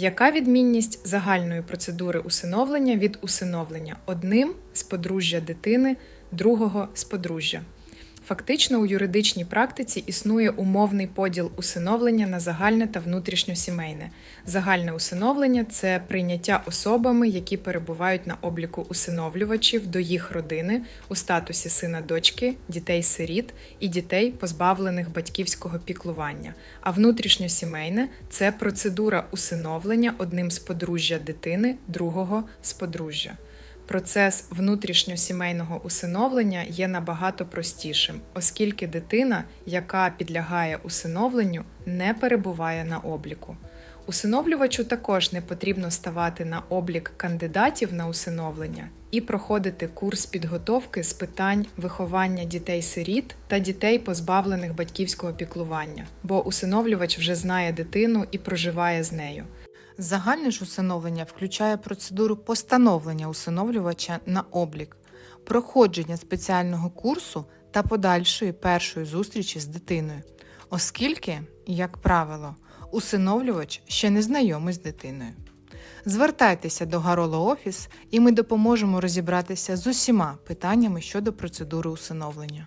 Яка відмінність загальної процедури усиновлення від усиновлення одним з подружжя дитини, другого з подружжя? Фактично у юридичній практиці існує умовний поділ усиновлення на загальне та внутрішньосімейне. Загальне усиновлення це прийняття особами, які перебувають на обліку усиновлювачів до їх родини у статусі сина дочки, дітей-сиріт і дітей, позбавлених батьківського піклування. А внутрішньосімейне це процедура усиновлення одним з подружжя дитини, другого з подружжя. Процес внутрішньосімейного усиновлення є набагато простішим, оскільки дитина, яка підлягає усиновленню, не перебуває на обліку. Усиновлювачу також не потрібно ставати на облік кандидатів на усиновлення і проходити курс підготовки з питань виховання дітей-сиріт та дітей, позбавлених батьківського піклування, бо усиновлювач вже знає дитину і проживає з нею. Загальне ж усиновлення включає процедуру постановлення усиновлювача на облік, проходження спеціального курсу та подальшої першої зустрічі з дитиною, оскільки, як правило, усиновлювач ще не знайомий з дитиною. Звертайтеся до Гарола Офіс, і ми допоможемо розібратися з усіма питаннями щодо процедури усиновлення.